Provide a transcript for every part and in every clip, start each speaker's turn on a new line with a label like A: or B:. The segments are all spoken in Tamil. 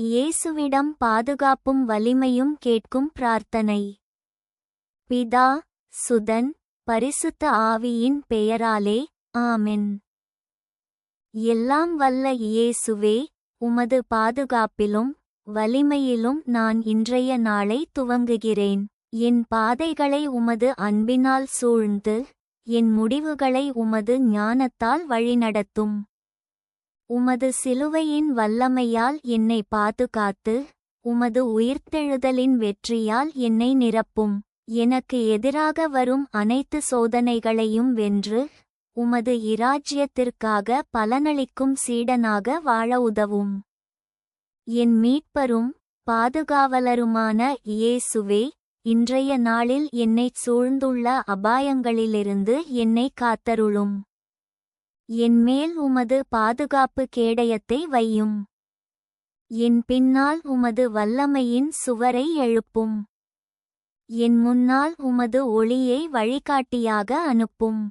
A: இயேசுவிடம் பாதுகாப்பும் வலிமையும் கேட்கும் பிரார்த்தனை. பிதா சுதன் பரிசுத்த ஆவியின் பெயராலே ஆமென். எல்லாம் வல்ல இயேசுவே உமது பாதுகாப்பிலும் வலிமையிலும் நான் இன்றைய நாளை துவங்குகிறேன். என் பாதைகளை உமது அன்பினால் சூழ்ந்து என் முடிவுகளை உமது ஞானத்தால் வழிநடத்தும். உமது சிலுவையின் வல்லமையால் என்னை பாதுகாத்து உமது உயிர்த்தெழுதலின் வெற்றியால் என்னை நிரப்பும். எனக்கு எதிராக வரும் அனைத்து சோதனைகளையும் வென்று உமது இராஜ்யத்திற்காக பலனளிக்கும் சீடனாக வாழ உதவும். என் மீட்பரும் பாதுகாவலருமான இயேசுவே இன்றைய நாளில் என்னைச் சூழ்ந்துள்ள அபாயங்களிலிருந்து என்னை காத்தருளும். என்மேல் உமது பாதுகாப்பு கேடயத்தை வையும். என் பின்னால் உமது வல்லமையின் சுவரை எழுப்பும். என் முன்னால் உமது ஒளியை வழிகாட்டியாக அனுப்பும்.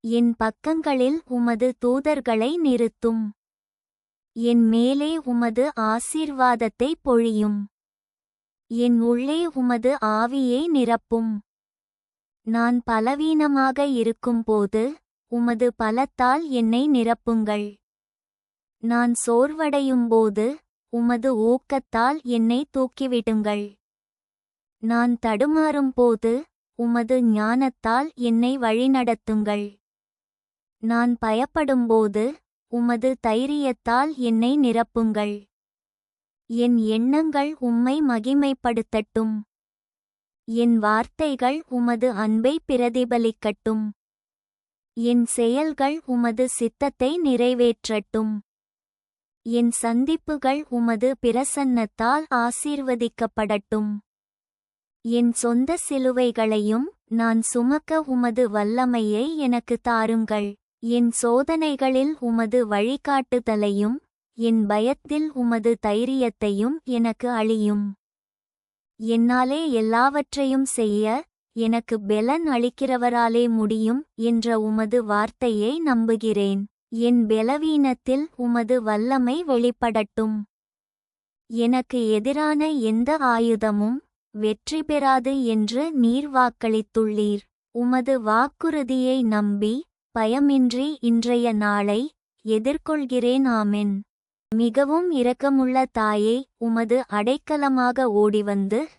A: என் பக்கங்களில் உமது தூதர்களை நிறுத்தும். என் மேலே உமது ஆசீர்வாதத்தை பொழியும். என் உள்ளே உமது ஆவியை நிரப்பும். நான் பலவீனமாக இருக்கும்போது உமது பலத்தால் என்னை நிரப்புங்கள். நான் சோர்வடையும்போது உமது ஊக்கத்தால் என்னை தூக்கிவிடுங்கள். நான் தடுமாறும்போது உமது ஞானத்தால் என்னை வழிநடத்துங்கள். நான் பயப்படும்போது உமது தைரியத்தால் என்னை நிரப்புங்கள். என் எண்ணங்கள் உம்மை மகிமைப்படுத்தட்டும். என் வார்த்தைகள் உமது அன்பை பிரதிபலிக்கட்டும். என் செயல்கள் உமது சித்தத்தை நிறைவேற்றட்டும். என் சந்திப்புகள் உமது பிரசன்னத்தால் ஆசீர்வதிக்கப்படட்டும். என் சொந்த சிலுவைகளையும் நான் சுமக்க உமது வல்லமையை எனக்கு தாருங்கள். என் சோதனைகளில் உமது வழிகாட்டுதலையும் என் பயத்தில் உமது தைரியத்தையும் எனக்கு அழியும் என்னாலே எல்லாவற்றையும் செய்ய எனக்கு பெலன் அளிக்கிறவராலே முடியும் என்ற உமது வார்த்தையை நம்புகிறேன். என் பெலவீனத்தில் உமது வல்லமை வெளிப்படட்டும். எனக்கு எதிரான எந்த ஆயுதமும் வெற்றி பெறாது என்று நீர் வாக்களித்துள்ளீர். உமது வாக்குறுதியை நம்பி பயமின்றி இன்றைய நாளை எதிர்கொள்கிறேன் ஆமென். மிகவும் இரக்கமுள்ள தாயே உமது அடைக்கலமாக ஓடிவந்து